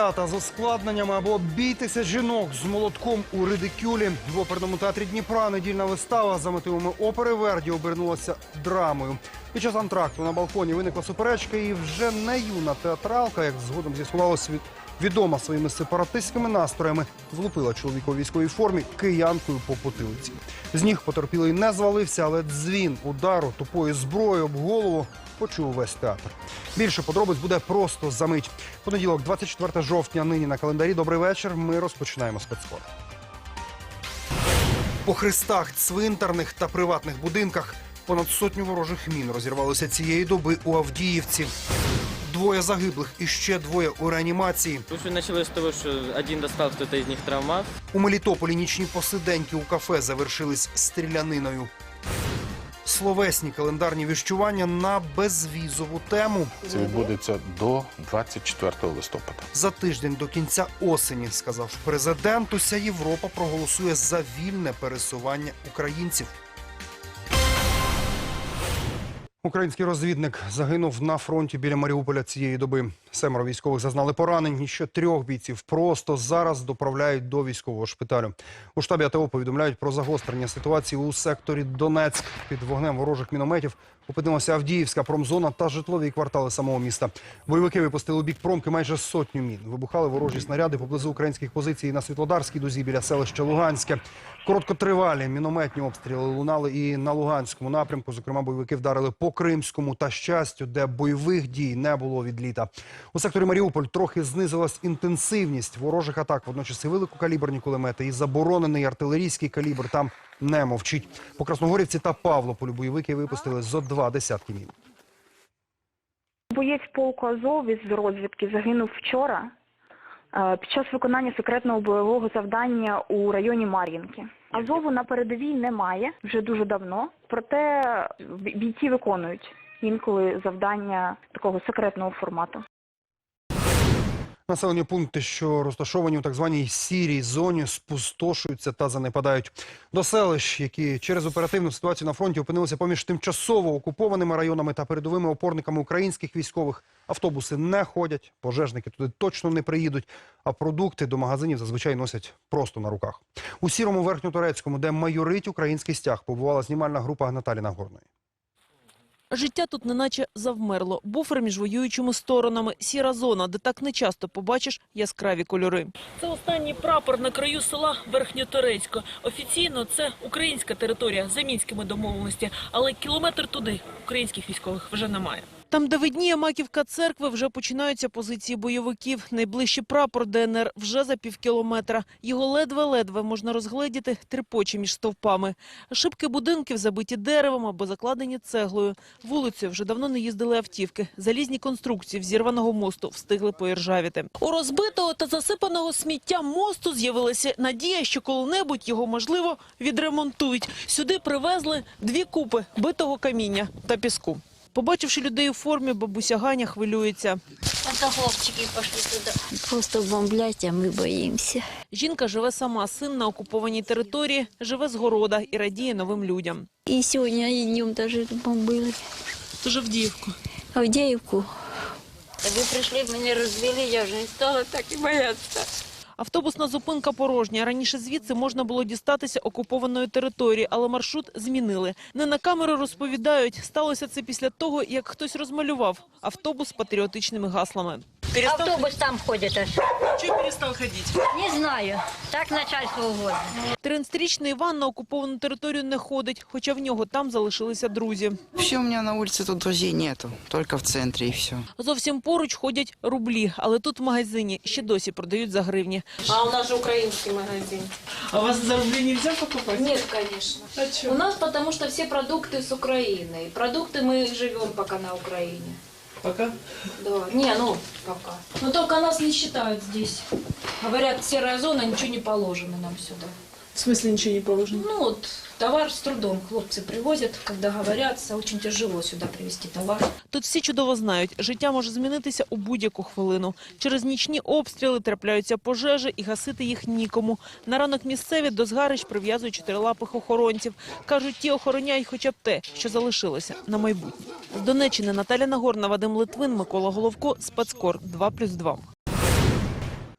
Трав'ята з ускладненнями або бійтеся жінок з молотком у редикюлі. В оперному театрі Дніпра недільна вистава за мотивами опери Верді обернулася драмою. Під час антракту на балконі виникла суперечка, і вже не юна театралка, як згодом з'ясувалось, від- відома своїми сепаратистськими настроями, влупила чоловіка у військовій формі киянкою по потилиці. З ніг потерпілий не звалився, але дзвін удару тупою зброєю об голову почув весь театр. Більше подробиць буде просто за мить. Понеділок, 24 жовтня, нині на календарі. Добрий вечір. Ми розпочинаємо спецкор. По хрестах, цвинтарних та приватних будинках понад сотню ворожих мін розірвалося цієї доби у Авдіївці. Двоє загиблих і ще двоє у реанімації. Тут все началось с того, что один достал кто-то из них травмат. У Мелітополі нічні посиденьки у кафе завершились стріляниною. Словесні календарні віщування на безвізову тему. Це відбудеться до 24 листопада. За тиждень до кінця осені, сказав президент, уся Європа проголосує за вільне пересування українців. Український розвідник загинув на фронті біля Маріуполя цієї доби. Семеро військових зазнали поранень. І ще трьох бійців просто зараз доправляють до військового шпиталю. У штабі АТО повідомляють про загострення ситуації у секторі Донецьк. Під вогнем ворожих мінометів опинилася Авдіївська промзона та житлові квартали самого міста. Бойовики випустили у бік промки майже сотню мін. Вибухали ворожі снаряди поблизу українських позицій на Світлодарській дузі біля селища Луганське. Короткотривалі мінометні обстріли лунали і на Луганському напрямку. Зокрема, бойовики вдарили по Кримському та щастю, де бойових дій не було від літа. У секторі Маріуполь трохи знизилась інтенсивність ворожих атак. Водночас і великокаліберні кулемети, і заборонений артилерійський калібр там не мовчить. По Красногорівці та Павлополю бойовики випустили зо два десятки мін. Боєць полку Азов із розвідки загинув вчора під час виконання секретного бойового завдання у районі Мар'їнки. Азову на передовій немає вже дуже давно, проте бійці виконують інколи завдання такого секретного формату. Населені пункти, що розташовані у так званій сірій зоні, спустошуються та занепадають. До селищ, які через оперативну ситуацію на фронті опинилися поміж тимчасово окупованими районами та передовими опорниками українських військових, автобуси не ходять, пожежники туди точно не приїдуть, а продукти до магазинів зазвичай носять просто на руках. У сірому верхньоторецькому, де майорить український стяг, побувала знімальна група Наталі Нагорної. Життя тут неначе завмерло. Буфер між воюючими сторонами. Сіра зона, де так не часто побачиш яскраві кольори. Це останній прапор на краю села Верхньоторецько. Офіційно це українська територія за мінськими домовленості, але кілометр туди українських військових вже немає. Там, де видніє маківка церкви, вже починаються позиції бойовиків. Найближчий прапор ДНР вже за півкілометра. Його ледве-ледве можна розгледіти трипочі між стовпами. Шибки будинків забиті деревом або закладені цеглою. Вулицею вже давно не їздили автівки. Залізні конструкції взірваного мосту встигли поіржавіти. У розбитого та засипаного сміття мосту з'явилася надія, що коли-небудь його, можливо, відремонтують. Сюди привезли дві купи битого каміння та піску. Побачивши людей у формі, бабуся Ганя хвилюється. Это хлопчики пошли туда. Просто бомблять, а мы боимся. Жінка живе сама, син на окупованій території, живе з города і радіє новим людям. И сегодня и днем даже бомбили. Тож Авдіївку. Авдеевку. Вы пришли, меня развели, я уже не стала так и бояться. Автобусна зупинка порожня. Раніше звідси можна було дістатися окупованої території, але маршрут змінили. Не на камеру розповідають. Сталося це після того, як хтось розмалював автобус патріотичними гаслами. Автобус там ходит аж. Чого перестав ходити? Не знаю. Так начальство угодно. 13-річний Іван на окуповану територію не ходить, хоча в нього там залишилися друзі. Вообще у меня на улице тут друзей нету, только в центре и все. Зовсім поруч ходять рублі, але тут в магазині ще досі продають за гривні. А у нас же украинский магазин. А у вас за рублі не можна покупати? Нет, конечно. У нас потому что все продукты с Украины. И Продукты мы живем пока на Украине. Пока. Да. Не, ну, пока. Но только нас не считают здесь. Говорят, серая зона, ничего не положено нам сюда. В смысле нічого не положено? Ну вот, товар с трудом хлопцы привозят, когда говорят, очень тяжело сюда привезти товар. Тут всі чудово знають, життя може змінитися у будь-яку хвилину. Через нічні обстріли трапляються пожежі і гасити їх нікому. На ранок місцеві до згарищ прив'язують чотирилапих охоронців. Кажуть, ті охороняють хоча б те, що залишилося на майбутнє. З Донеччини Наталя Нагорна, Вадим Литвин, Микола Головко, Спецкор 2+,2.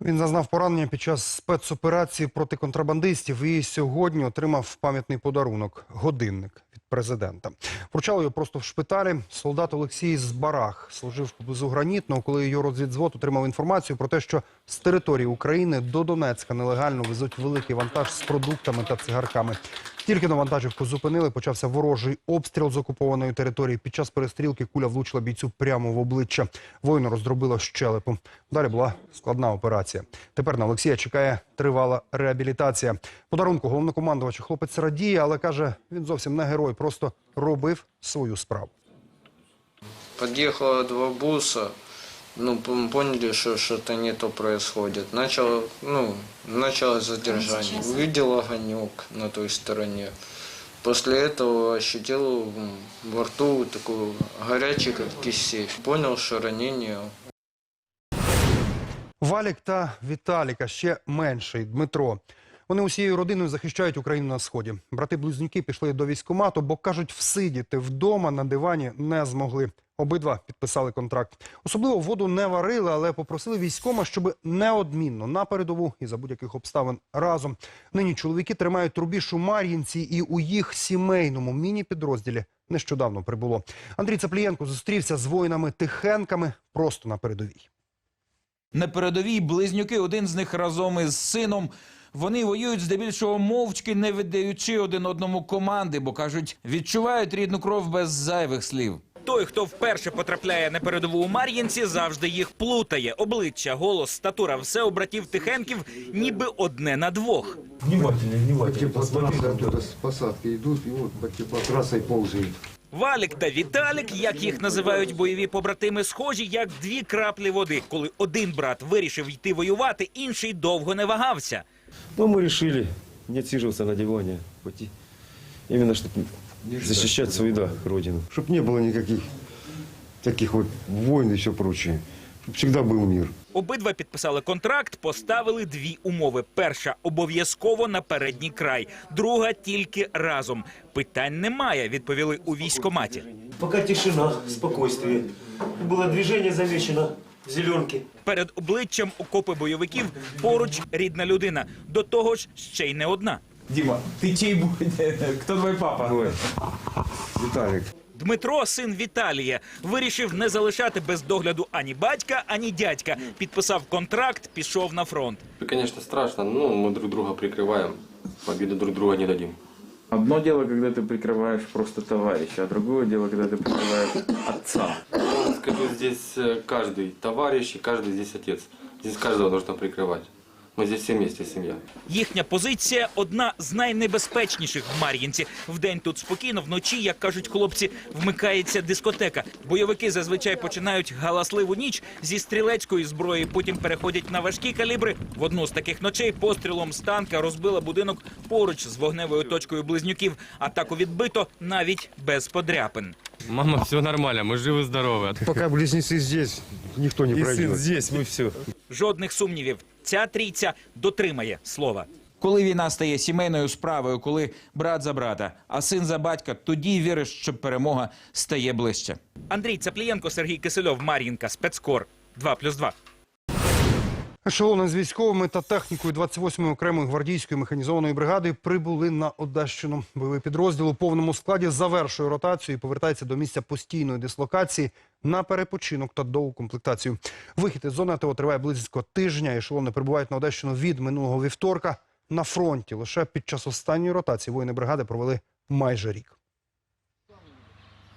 Він зазнав поранення під час спецоперації проти контрабандистів і сьогодні отримав пам'ятний подарунок – годинник від президента. Вручали його просто в шпиталі. Солдат Олексій з Барах служив поблизу Гранітного, коли його розвідзвод отримав інформацію про те, що з території України до Донецька нелегально везуть великий вантаж з продуктами та цигарками. Тільки на вантажівку зупинили, почався ворожий обстріл з окупованої території. Під час перестрілки куля влучила бійцю прямо в обличчя. Воїну роздробило щелепу. Далі була складна операція. Тепер на Олексія чекає тривала реабілітація. Подарунку головнокомандувача хлопець радіє, але каже, він зовсім не герой, просто робив свою справу. Подъехало два буса, ну, поняли, что что-то не то происходит. Начало, ну, началось задержание. Увидел огонек на той стороне. После этого ощутил во рту такой горячий, как кисель. Понял, что ранение Валік та Віталіка ще менший Дмитро. Вони усією родиною захищають Україну на сході. Брати-близнюки пішли до військкомату, бо кажуть, всидіти вдома на дивані не змогли. Обидва підписали контракт. Особливо воду не варили, але попросили військома, щоб неодмінно на передову і за будь-яких обставин разом. Нині чоловіки тримають рубіж у Мар'їнці і у їх сімейному міні-підрозділі нещодавно прибуло. Андрій Цаплієнко зустрівся з воїнами-тихенками просто на передовій. На передовій близнюки, один з них разом із сином. Вони воюють здебільшого мовчки, не віддаючи один одному команди, бо кажуть, відчувають рідну кров без зайвих слів. Той, хто вперше потрапляє на передову у Мар'їнці, завжди їх плутає. Обличчя, голос, статура, все у братів Тихенків, ніби одне на двох. Посмотри, там с посадки идут, и вот по трассой ползают. Валік та Віталік, як їх називають бойові побратими, схожі як дві краплі води. Коли один брат вирішив йти воювати, інший довго не вагався. Ну, мы решили не отсиживаться на диване, пойти. Именно, чтобы защищать свою, да, родину. Чтоб не было никаких таких вот войн и все прочее. Чтоб всегда был мир. Обидва підписали контракт, поставили дві умови: перша обов'язково на передній край, друга тільки разом. Питань немає, відповіли у військкоматі. Пока тишина, спокойствие. Было движение замечено в зеленке. Перед обличчям окопи бойовиків поруч рідна людина. До того ж, ще й не одна. Дима, ты чей будет? Кто твой папа? Ой, Виталик. Дмитро, син Віталія, вирішив не залишати без догляду ані батька, ані дядька. Підписав контракт, пішов на фронт. Конечно, страшно, но мы друг друга прикрываем. Победы друг друга не дадим. Одно дело, когда ты прикрываешь просто товарища, а другое дело, когда ты прикрываешь отца. Я скажу, здесь э, каждый товарищ и каждый здесь отец. Здесь каждого нужно прикрывать. Мы здесь все вместе, семья. Їхня позиція одна з найнебезпечніших в Мар'їнці. Вдень тут спокійно, вночі, як кажуть хлопці, вмикається дискотека. Бойовики зазвичай починають галасливу ніч зі стрілецької зброї, потім переходять на важкі калібри. В одну з таких ночей пострілом з танка розбила будинок поруч з вогневою точкою близнюків. Атаку відбито навіть без подряпин. Мама, все нормально, мы живы-здоровы. Пока близнецы здесь, никто не пройдет. здесь, мы все. Жодних сумнівів. Ця трійця дотримає слова. Коли війна стає сімейною справою, коли брат за брата, а син за батька, тоді віриш, що перемога стає ближче. Андрій Цаплієнко, Сергій Кисельов, Мар'їнка, спецкор 2+,2. Ешелони з військовими та технікою 28-ї окремої гвардійської механізованої бригади прибули на Одещину. Бойовий підрозділ у повному складі завершує ротацію і повертається до місця постійної дислокації на перепочинок та доукомплектацію. Вихід із зони АТО триває близько тижня. Ешелони прибувають на Одещину від минулого вівторка. На фронті лише під час останньої ротації воїни бригади провели майже рік.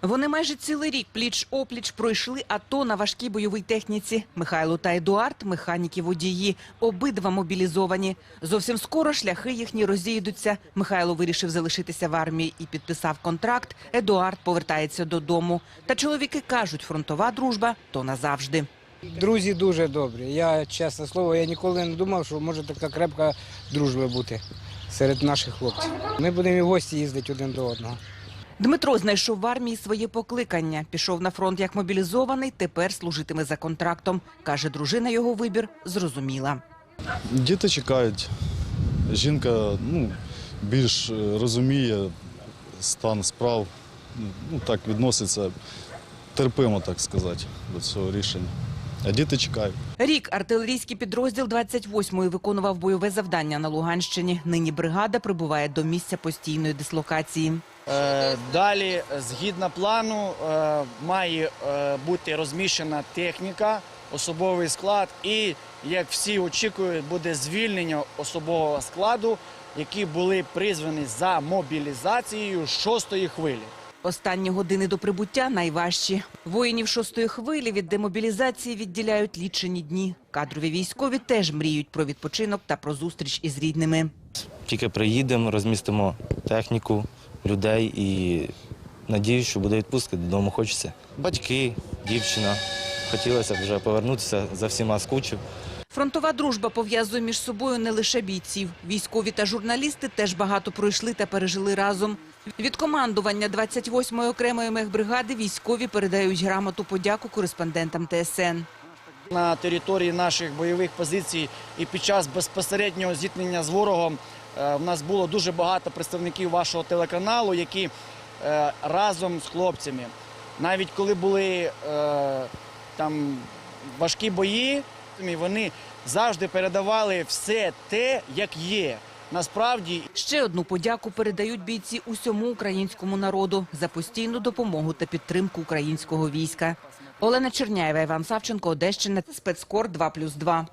Вони майже цілий рік пліч-опліч пройшли АТО на важкій бойовій техніці. Михайло та Едуард – механіки-водії. Обидва мобілізовані. Зовсім скоро шляхи їхні розійдуться. Михайло вирішив залишитися в армії і підписав контракт. Едуард повертається додому. Та чоловіки кажуть, фронтова дружба – то назавжди. Друзі дуже добрі. Я, чесне слово, я ніколи не думав, що може така крепка дружба бути серед наших хлопців. Ми будемо і гості їздити один до одного. Дмитро знайшов в армії своє покликання. Пішов на фронт як мобілізований, тепер служитиме за контрактом. Каже, дружина його вибір зрозуміла. Діти чекають. Жінка ну, більш е, розуміє стан справ, ну так відноситься терпимо, так сказати, до цього рішення. А діти чекають. Рік артилерійський підрозділ 28-ї виконував бойове завдання на Луганщині. Нині бригада прибуває до місця постійної дислокації. Е, Далі, згідно плану, е, має е, бути розміщена техніка, особовий склад і, як всі очікують, буде звільнення особового складу, які були призвані за мобілізацією шостої хвилі. Останні години до прибуття найважчі. Воїнів шостої хвилі від демобілізації відділяють лічені дні. Кадрові військові теж мріють про відпочинок та про зустріч із рідними. Тільки приїдемо, розмістимо техніку, людей і надіюсь, що буде відпустка, додому хочеться. Батьки, дівчина. Хотілося вже повернутися за всіма скучив. Фронтова дружба пов'язує між собою не лише бійців. Військові та журналісти теж багато пройшли та пережили разом. Від командування 28-ї окремої мехбригади військові передають грамоту подяку кореспондентам ТСН. На території наших бойових позицій і під час безпосереднього зіткнення з ворогом е, в нас було дуже багато представників вашого телеканалу, які е, разом з хлопцями, навіть коли були е, там важкі бої, вони завжди передавали все те, як є. Насправді Ще одну подяку передають бійці усьому українському народу за постійну допомогу та підтримку українського війська. Олена Черняєва, Іван Савченко, Одещина, спецкор 2+,2.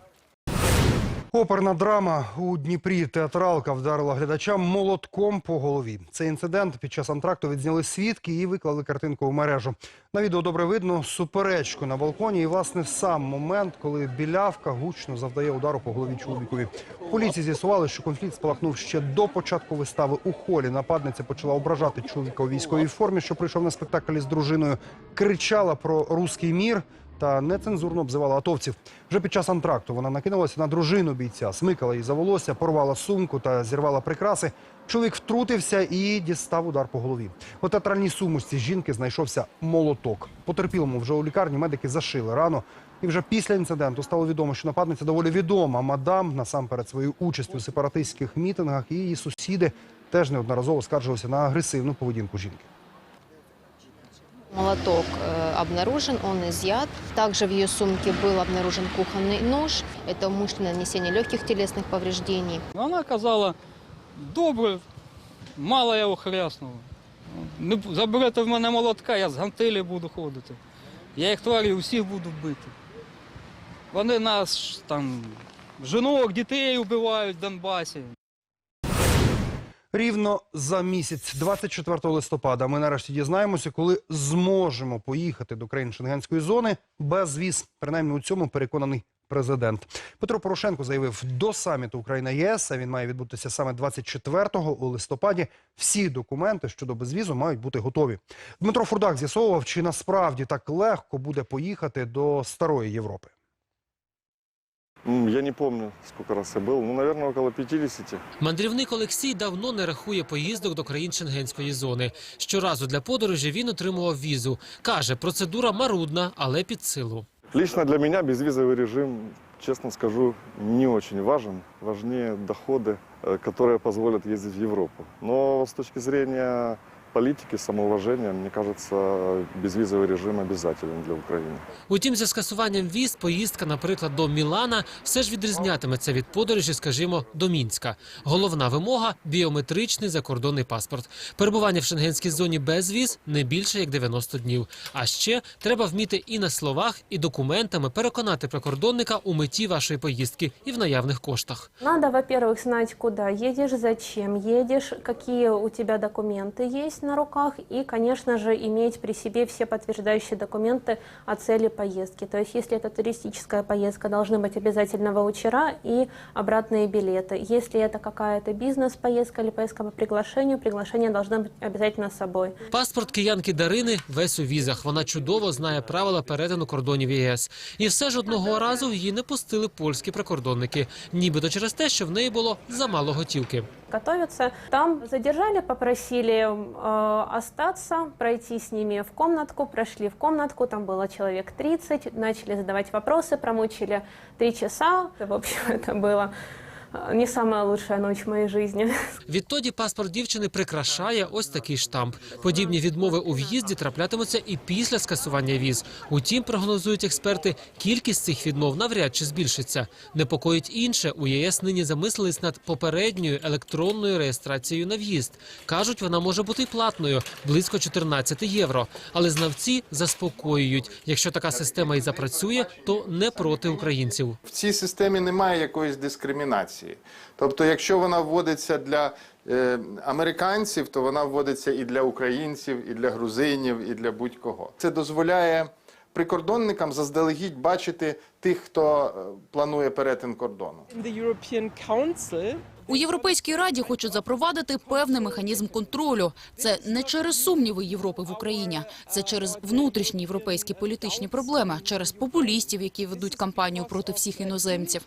Оперна драма у Дніпрі. Театралка вдарила глядачам молотком по голові. Цей інцидент під час антракту відзняли свідки і виклали картинку в мережу. На відео добре видно суперечку на балконі і, власне, сам момент, коли білявка гучно завдає удару по голові чоловікові. У поліції з'ясували, що конфлікт спалахнув ще до початку вистави у холі. Нападниця почала ображати чоловіка у військовій формі, що прийшов на спектакль із дружиною. Кричала про руський мір та нецензурно обзивала атовців. Вже під час антракту вона накинулася на дружину бійця, смикала її за волосся, порвала сумку та зірвала прикраси. Чоловік втрутився і дістав удар по голові. У театральній сумочці жінки знайшовся молоток. Потерпілому вже у лікарні медики зашили рану. І вже після інциденту стало відомо, що нападниця доволі відома. Мадам насамперед своєю участю у сепаратистських мітингах і її сусіди теж неодноразово скаржилися на агресивну поведінку жінки. Молоток э, обнаружен, он изъят. Также в ее сумке был обнаружен кухонный нож. Это умышленное нанесение легких телесных повреждений. Вона казала, добре, мало я його хряснула. Не б- заберете в мене молотка, я з гантелі буду ходити. Я їх тварів усіх буду бити. Вони нас там, жінок, дітей вбивають в Донбасі. Рівно за місяць, 24 листопада, ми нарешті дізнаємося, коли зможемо поїхати до країн Шенгенської зони без віз. Принаймні у цьому переконаний президент. Петро Порошенко заявив до саміту Україна ЄС. А він має відбутися саме 24 у листопаді. Всі документи щодо безвізу мають бути готові. Дмитро Фурдак з'ясовував, чи насправді так легко буде поїхати до старої Європи. М, Я не помню, сколько раз я был. Ну, наверное, около 50. Мандрівник Олексій давно не рахує поїздок до країн Шенгенської зони. Щоразу для подорожі він отримував візу. Каже, процедура марудна, але під силу. Лично для меня безвизовый режим, честно скажу, не очень важен. Важнее доходы, э, которые позволят ездить в Европу. Но с точки зрения политики, самоуважения, мне кажется, безвизовый режим обязателен для Украины. Утім, за скасуванням віз поїздка, наприклад, до Мілана все ж відрізнятиметься від подорожі, скажімо, до Мінська. Головна вимога біометричний закордонний паспорт. Перебування в шенгенській зоні без віз не більше як 90 днів. А ще треба вміти і на словах, і документами переконати прикордонника у меті вашої поїздки і в наявних коштах. Надо, во-первых, знать, куда едешь, зачем едешь, какие у тебя документы есть на руках и, конечно же, иметь при себе все подтверждающие документы о цели поездки. То есть, если это туристическая поездка, должны быть обязательно ваучера и обратные билеты. Если это какая-то бизнес-поездка или поездка по приглашению, приглашение должно быть обязательно с собой. Паспорт киянки Дарини весь у візах. Вона чудово знає правила перетину кордонів єС. І все ж одного разу її не пустили польські прикордонники, нібито через те, що в неї було замало готівки. готовятся. Там задержали, попросили э, остаться, пройти с ними в комнатку. Прошли в комнатку, там было человек 30, начали задавать вопросы, промучили три часа. В общем, это было э, не самая лучшая ночь в моей жизни. Відтоді паспорт дівчини прикрашає ось такий штамп. Подібні відмови у в'їзді траплятимуться і після скасування віз. Утім, прогнозують експерти, кількість цих відмов навряд чи збільшиться. Непокоїть інше. У ЄС нині замислились над попередньою електронною реєстрацією на в'їзд. Кажуть, вона може бути платною близько 14 євро. Але знавці заспокоюють, якщо така система і запрацює, то не проти українців. В цій системі немає якоїсь дискримінації. Тобто, якщо вона вводиться для е, американців, то вона вводиться і для українців, і для грузинів, і для будь-кого. Це дозволяє прикордонникам заздалегідь бачити тих, хто е, планує перетин кордону. У Європейській раді хочуть запровадити певний механізм контролю. Це не через сумніви Європи в Україні, це через внутрішні європейські політичні проблеми, через популістів, які ведуть кампанію проти всіх іноземців.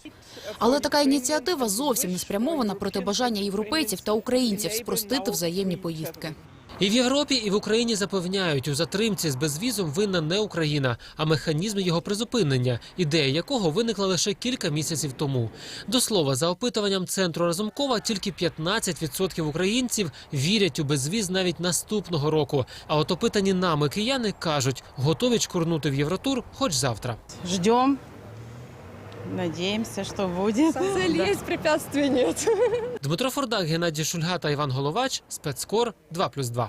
Але така ініціатива зовсім не спрямована проти бажання європейців та українців спростити взаємні поїздки. І в Європі, і в Україні запевняють, у затримці з безвізом винна не Україна, а механізм його призупинення, ідея якого виникла лише кілька місяців тому. До слова, за опитуванням центру Разумкова, тільки 15% українців вірять у безвіз навіть наступного року. А от опитані нами кияни кажуть, готові чкурнути в Євротур хоч завтра. Ждем. Надеемся, що буде. Цель є, препятствий нет. Дмитро Фордак, Геннадій Шульга та Іван Головач. Спецкор 2+,2.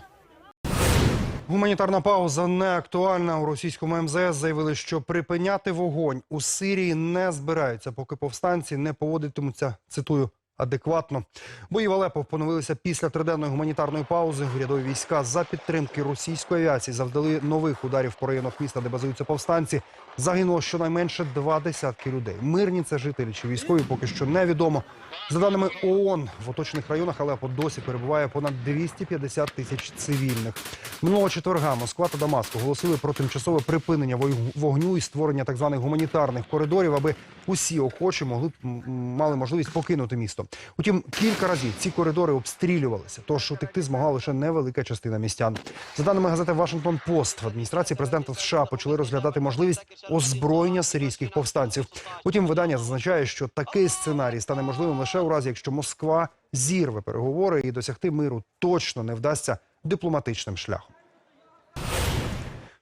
Гуманітарна пауза не актуальна. У російському МЗС заявили, що припиняти вогонь у Сирії не збираються, поки повстанці не поводитимуться, цитую, адекватно. Бої в Алепо поновилися після триденної гуманітарної паузи. Урядові війська за підтримки російської авіації завдали нових ударів по районах міста, де базуються повстанці. Загинуло щонайменше два десятки людей. Мирні це жителі чи військові поки що невідомо. За даними ООН, в оточених районах Алепо досі перебуває понад 250 тисяч цивільних. Минулого четверга Москва та Дамаск оголосили про тимчасове припинення вогню і створення так званих гуманітарних коридорів, аби усі охочі могли б мали можливість покинути місто. Утім, кілька разів ці коридори обстрілювалися, тож утекти змогла лише невелика частина містян. За даними газети Вашингтон Пост, в адміністрації президента США почали розглядати можливість озброєння сирійських повстанців. Утім, видання зазначає, що такий сценарій стане можливим лише у разі, якщо Москва зірве переговори і досягти миру точно не вдасться дипломатичним шляхом.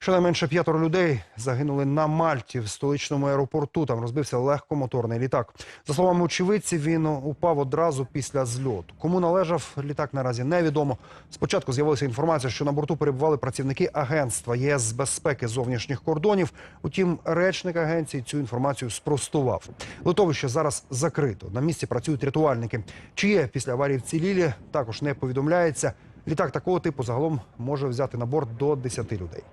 Щонайменше п'ятеро людей загинули на Мальті в столичному аеропорту. Там розбився легкомоторний літак. За словами очевидців, він упав одразу після зльоту. Кому належав літак наразі невідомо. Спочатку з'явилася інформація, що на борту перебували працівники агентства ЄС з безпеки зовнішніх кордонів. Утім, речник агенції цю інформацію спростував. Литовище зараз закрито. На місці працюють рятувальники. Чи є після аварії вцілілі, також не повідомляється. Літак такого типу загалом може взяти на борт до 10 людей.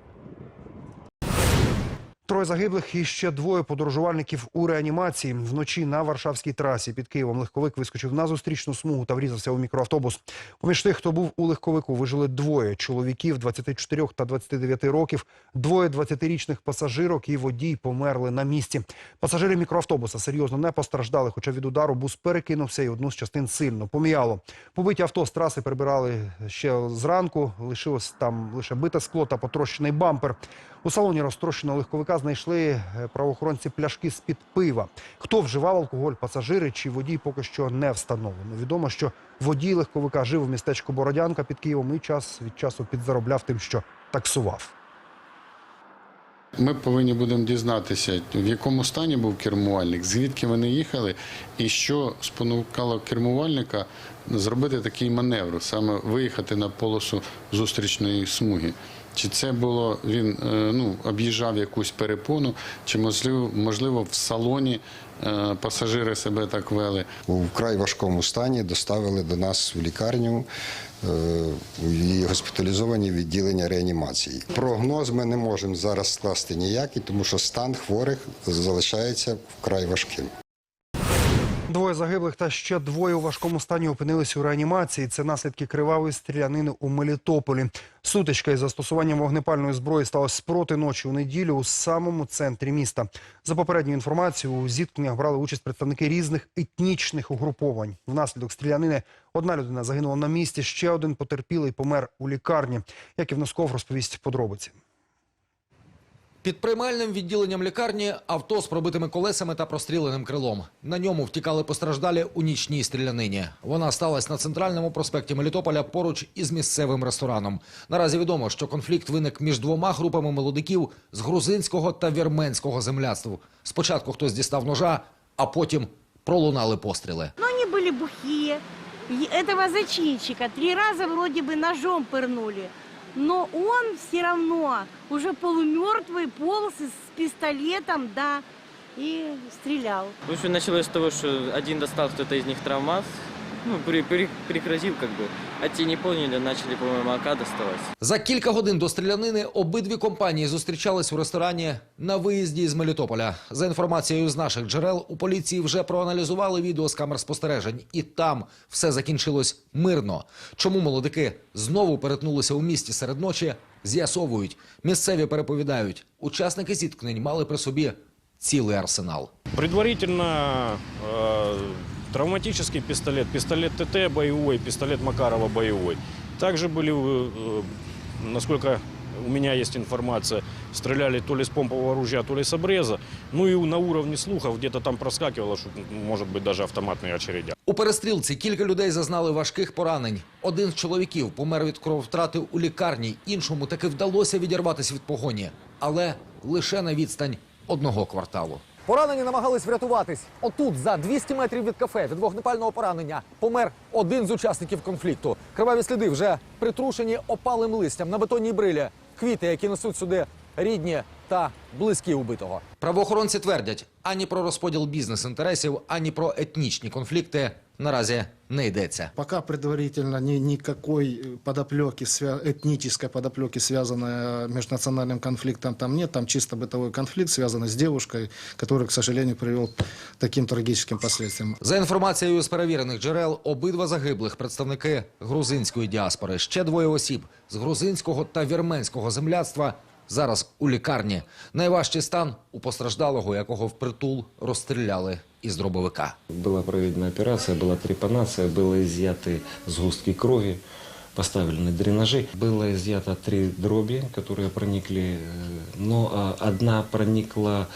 Троє загиблих і ще двоє подорожувальників у реанімації. Вночі на Варшавській трасі під Києвом легковик вискочив на зустрічну смугу та врізався у мікроавтобус. Поміж тих, хто був у легковику, вижили двоє чоловіків 24 та 29 років. Двоє 20-річних пасажирок і водій померли на місці. Пасажири мікроавтобуса серйозно не постраждали, хоча від удару бус перекинувся і одну з частин сильно пом'яло. Побиті авто з траси прибирали ще зранку. Лишилось там лише бите скло та потрощений бампер. У салоні розтрощеного легковика знайшли е, правоохоронці пляшки з-під пива. Хто вживав алкоголь, пасажири чи водій, поки що не встановлено. Відомо, що водій легковика жив у містечку Бородянка під Києвом і час від часу підзаробляв тим, що таксував. Ми повинні будемо дізнатися, в якому стані був кермувальник, звідки вони їхали, і що спонукало кермувальника зробити такий маневр, саме виїхати на полосу зустрічної смуги. Чи це було він е, ну, об'їжджав якусь перепону, чи можливо, можливо в салоні е, пасажири себе так вели. у вкрай важкому стані доставили до нас в лікарню е, і госпіталізовані відділення реанімації. Прогноз ми не можемо зараз скласти ніякий, тому що стан хворих залишається вкрай важким. Двоє загиблих та ще двоє у важкому стані опинились у реанімації. Це наслідки кривавої стрілянини у Мелітополі. Сутичка із застосуванням вогнепальної зброї сталася проти ночі у неділю у самому центрі міста. За попередньою інформацією, у зіткненнях брали участь представники різних етнічних угруповань. Внаслідок стрілянини одна людина загинула на місці, ще один потерпілий помер у лікарні. Яків Носков розповість подробиці. Під приймальним відділенням лікарні авто з пробитими колесами та простріленим крилом. На ньому втікали постраждалі у нічній стрілянині. Вона сталася на центральному проспекті Мелітополя поруч із місцевим рестораном. Наразі відомо, що конфлікт виник між двома групами молодиків з грузинського та вірменського земляцтв. Спочатку хтось дістав ножа, а потім пролунали постріли. Но они были бухие. И Этого зачинщика три раза вроде бы ножом пырнули. Но он все равно уже полумертвый полз с пистолетом, да, и стрелял. В общем, началось с того, что один достал кто-то из них травмат, ну, при- при- пригрозил как бы, а те не поняли, начали, по-моему, АК доставать. За кілька годин до стрілянини обидві компанії зустрічались у ресторані на виїзді із Мелітополя. За інформацією з наших джерел, у поліції вже проаналізували відео з камер спостережень, і там все закінчилось мирно. Чому молодики знову перетнулися у місті серед ночі? З'ясовують. Місцеві переповідають, учасники зіткнень мали при собі цілий арсенал. Предварительно э, травматический пистолет, пистолет ТТ боевой, пистолет Макарова боевой. Также были, э, э, насколько у меня есть информация, стреляли то ли с помпового оружия, то ли с обреза. Ну и на уровне слухов где-то там проскакивало, что, может быть, даже автоматные очередя. У перестрілці кілька людей зазнали важких поранень. Один з чоловіків помер від крововтрати у лікарні, іншому таки вдалося відірватися від погоні, але лише на відстань одного кварталу. Поранені намагались врятуватись. Отут, за 200 метрів від кафе, від вогнепального поранення, помер один з учасників конфлікту. Криваві сліди вже притрушені опалим листям на бетонній брилі. Квіти, які несуть сюди рідні та близькі убитого. Правоохоронці твердять, ані про розподіл бізнес-інтересів, ані про етнічні конфлікти наразі не йдеться. Пока предварительно ни, никакой э, подоплеки, свя- этнической подоплеки, связанной э, межнациональным конфликтом, там нет. Там чисто бытовой конфликт, связанный с девушкой, который, к сожалению, привел к таким трагическим последствиям. За інформацією з перевірених джерел, обидва загиблих представники грузинської діаспори. Ще двоє осіб з грузинського та вірменського земляцтва зараз у лікарні. Найважчий стан у постраждалого, якого впритул розстріляли із дробовика. Была проведена операция, была трепанация, было изъяты сгустки крови, поставлены дренажи. Было изъято три дроби, которые проникли, э, но а, одна проникла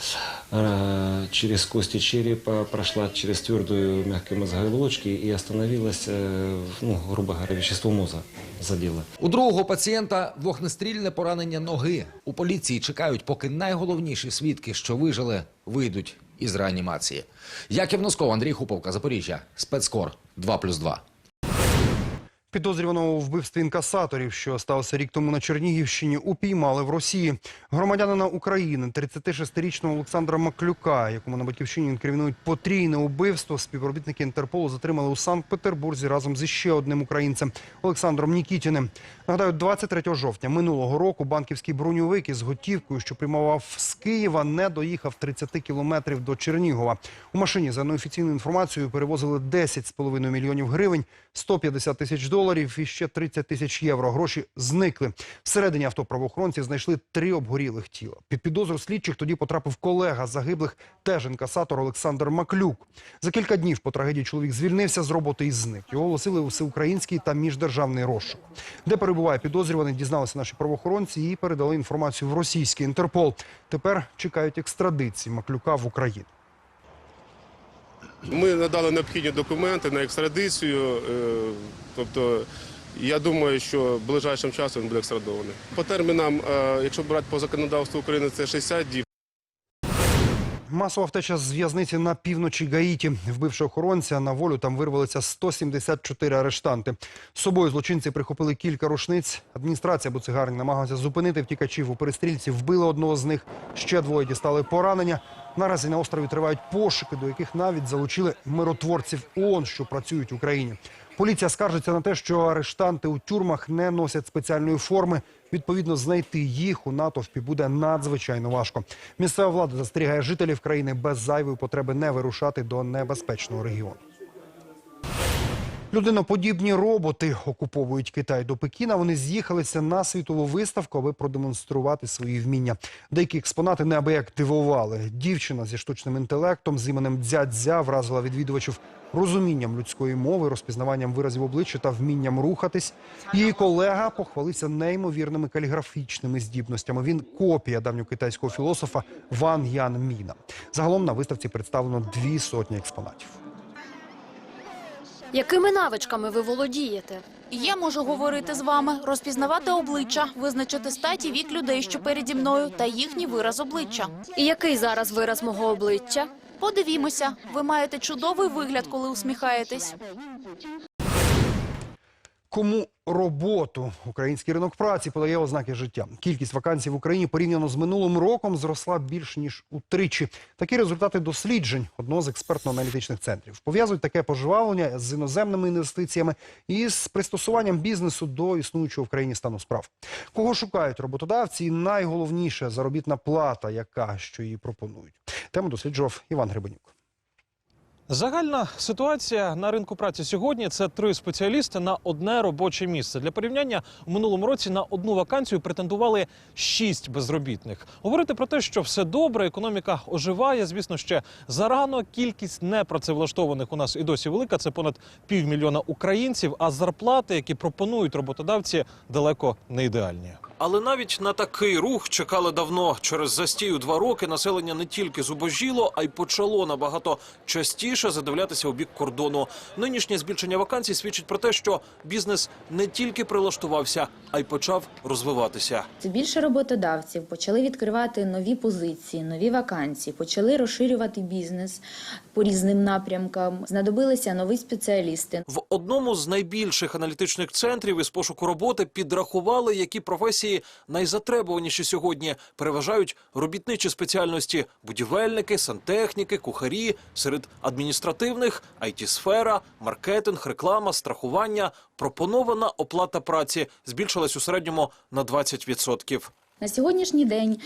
э, через кости черепа, прошла через твердую мягкую мозговые оболочки и остановилась, э, ну, грубо говоря, вещество мозга задело. У другого пацієнта вогнестрільне поранення ноги. У поліції чекають, поки найголовніші свідки, що вижили, вийдуть із реанімації. Яків Носков, Андрій Хуповка, Запоріжжя, спецкор 2+,2. Підозрюваного у вбивстві інкасаторів, що сталося рік тому на Чернігівщині, упіймали в Росії. Громадянина України, 36-річного Олександра Маклюка, якому на батьківщині інкримінують потрійне убивство, співробітники Інтерполу затримали у Санкт-Петербурзі разом зі ще одним українцем Олександром Нікітіним. Нагадаю, 23 жовтня минулого року банківський броньовик із готівкою, що прямував з Києва, не доїхав 30 кілометрів до Чернігова. У машині за неофіційною інформацією перевозили 10,5 мільйонів гривень, 150 тисяч доларів і ще 30 тисяч євро. Гроші зникли. Всередині авто правоохоронці знайшли три обгорілих тіла. Під підозру слідчих тоді потрапив колега загиблих, теж інкасатор Олександр Маклюк. За кілька днів по трагедії чоловік звільнився з роботи і зник. Його оголосили у всеукраїнський та міждержавний розшук. Де перебуває підозрюваний, дізналися наші правоохоронці і передали інформацію в російський Інтерпол. Тепер чекають екстрадиції Маклюка в Україну. Ми надали необхідні документи на екстрадицію. е, Тобто, я думаю, що ближайшим часом він буде екстрадований. По термінам, е, якщо брати по законодавству України, це 60 діб. Масова втеча з в'язниці на півночі Гаїті. Вбивши охоронця, на волю там вирвалися 174 арештанти. З собою злочинці прихопили кілька рушниць. Адміністрація буцигарні намагалася зупинити втікачів у перестрільці. Вбили одного з них. Ще двоє дістали поранення. Наразі на острові тривають пошуки, до яких навіть залучили миротворців ООН, що працюють в Україні. Поліція скаржиться на те, що арештанти у тюрмах не носять спеціальної форми. Відповідно, знайти їх у натовпі буде надзвичайно важко. Місцева влада застерігає жителів країни без зайвої потреби не вирушати до небезпечного регіону. Людиноподібні роботи окуповують Китай до Пекіна. Вони з'їхалися на світову виставку, аби продемонструвати свої вміння. Деякі експонати неабияк дивували. Дівчина зі штучним інтелектом з іменем Дзя-Дзя вразила відвідувачів розумінням людської мови, розпізнаванням виразів обличчя та вмінням рухатись. Її колега похвалився неймовірними каліграфічними здібностями. Він копія давньокитайського філософа Ван Ян Міна. Загалом на виставці представлено дві сотні експонатів. Якими навичками ви володієте? Я можу говорити з вами, розпізнавати обличчя, визначити статі вік людей, що переді мною, та їхній вираз обличчя. І який зараз вираз мого обличчя? Подивімося, ви маєте чудовий вигляд, коли усміхаєтесь. Кому роботу український ринок праці подає ознаки життя. Кількість вакансій в Україні порівняно з минулим роком зросла більш ніж утричі. Такі результати досліджень одного з експертно-аналітичних центрів пов'язують таке пожвавлення з іноземними інвестиціями і з пристосуванням бізнесу до існуючого в країні стану справ. Кого шукають роботодавці? І найголовніше заробітна плата, яка що її пропонують. Тему досліджував Іван Грибанюк. Загальна ситуація на ринку праці сьогодні це три спеціалісти на одне робоче місце. Для порівняння у минулому році на одну вакансію претендували шість безробітних. Говорити про те, що все добре, економіка оживає. Звісно, ще зарано. Кількість непрацевлаштованих у нас і досі велика. Це понад півмільйона українців. А зарплати, які пропонують роботодавці, далеко не ідеальні. Але навіть на такий рух чекали давно. Через застій у два роки населення не тільки зубожіло, а й почало набагато частіше задивлятися у бік кордону. Нинішнє збільшення вакансій свідчить про те, що бізнес не тільки прилаштувався, а й почав розвиватися. Це більше роботодавців почали відкривати нові позиції, нові вакансії, почали розширювати бізнес по різним напрямкам. Знадобилися нові спеціалісти. В одному з найбільших аналітичних центрів із пошуку роботи підрахували, які професії найзатребуваніші сьогодні переважають робітничі спеціальності: будівельники, сантехніки, кухарі, серед адміністративних, IT-сфера, маркетинг, реклама, страхування. Пропонована оплата праці збільшилась у середньому на 20%. На сьогоднішній день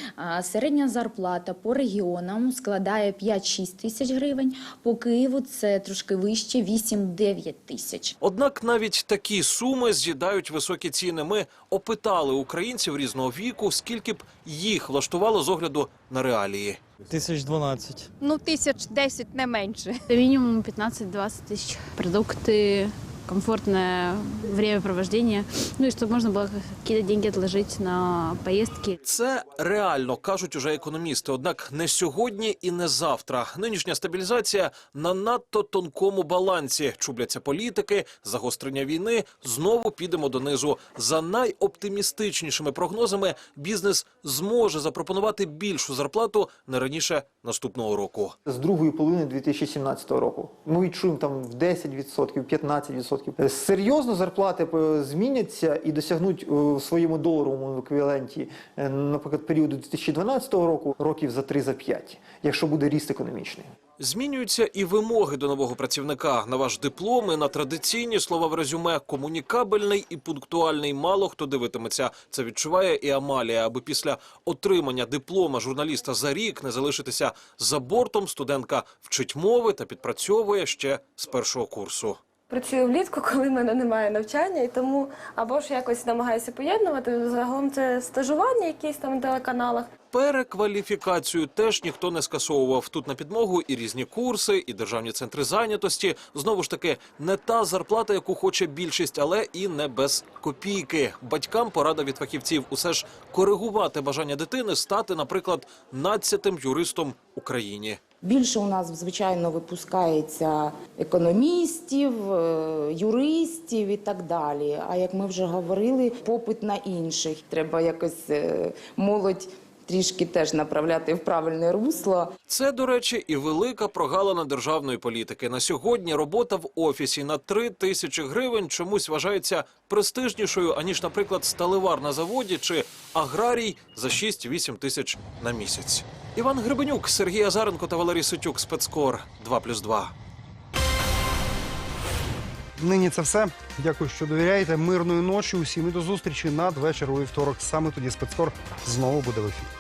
середня зарплата по регіонам складає 5-6 тисяч гривень. По Києву це трошки вище 8-9 тисяч. Однак навіть такі суми з'їдають високі ціни. Ми опитали українців різного віку, скільки б їх влаштувало з огляду на реалії. Тисяч дванадцять. Ну, тисяч десять, не менше. Минимум 15-20 тысяч. Продукты, комфортное времяпровождение. Ну и чтобы можно было какие-то деньги отложить на поездки. Це реально кажуть уже економісти. Однак не сьогодні і не завтра. Нинішня стабілізація на надто тонкому балансі. Чубляться політики, загострення війни. Знову підемо донизу. За найоптимістичнішими прогнозами, бізнес зможе запропонувати більшу зарплату не раніше наступного року. з другої половини 2017 року. Ми відчуємо там в 10%, 15%. Серйозно зарплати е, зміняться і досягнуть е, в своєму доларовому еквіваленті, е, наприклад, періоду 2012 року, років за 3-5, якщо буде ріст економічний. Змінюються і вимоги до нового працівника. На ваш диплом і на традиційні слова в резюме комунікабельний і пунктуальний. Мало хто дивитиметься. Це відчуває і Амалія. Аби після отримання диплома журналіста за рік не залишитися за бортом. Студентка вчить мови та підпрацьовує ще з першого курсу. Працюю влітку, коли в мене немає навчання, і тому або ж якось намагаюся поєднувати. Загалом це стажування якісь там на телеканалах. Перекваліфікацію теж ніхто не скасовував. Тут на підмогу і різні курси, і державні центри зайнятості. Знову ж таки, не та зарплата, яку хоче більшість, але і не без копійки. Батькам порада від фахівців усе ж коригувати бажання дитини стати, наприклад, надцятим юристом Україні. Більше у нас, звичайно, випускається економістів, е, юристів і так далі. А як ми вже говорили, попит на інших. Треба якось е, молодь трішки теж направляти в правильне русло. Це, до речі, і велика прогалина державної політики. На сьогодні робота в офісі на три тисячі гривень чомусь вважається престижнішою, аніж, наприклад, сталевар на заводі чи аграрій за 6-8 тисяч на місяць. Іван Гребенюк, Сергій Азаренко та Валерій Сутюк. Спецкор 2+,2. Нині це все. Дякую, що довіряєте. Мирної ночі. Усім і до зустрічі надвечір у вівторок. Саме тоді спецкор знову буде в ефірі.